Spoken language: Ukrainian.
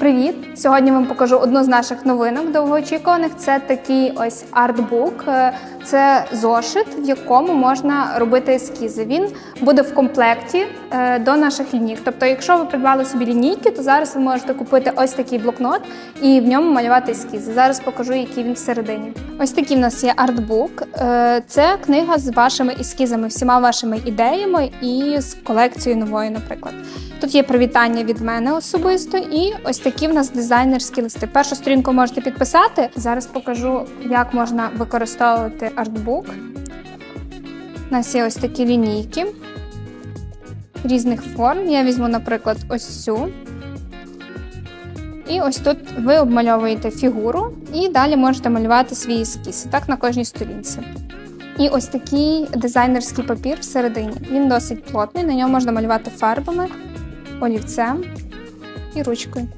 Привіт! Сьогодні вам покажу одну з наших новинок довгоочікуваних. Це такий ось артбук. Е, Це зошит, в якому можна робити ескізи. Він буде в комплекті е, до наших лінійок. Тобто, якщо ви придбали собі лінійки, то зараз ви можете купити ось такий блокнот і в ньому малювати ескізи. Зараз покажу, який він всередині. Ось такий в нас є артбук. Е, Це книга з вашими ескізами, всіма вашими ідеями і з колекцією новою, наприклад. Тут є привітання від мене особисто, і ось такі в нас дизайнерські листи. Першу сторінку можете підписати. Зараз покажу, як можна використовувати артбук. У нас є ось такі лінійки різних форм. Я візьму, наприклад, ось цю. І ось тут ви обмальовуєте фігуру, і далі можете малювати свій ескіз. Так на кожній сторінці. І ось такий дизайнерський папір всередині. Він досить плотний, на ньому можна малювати фарбами, олівцем і ручкою.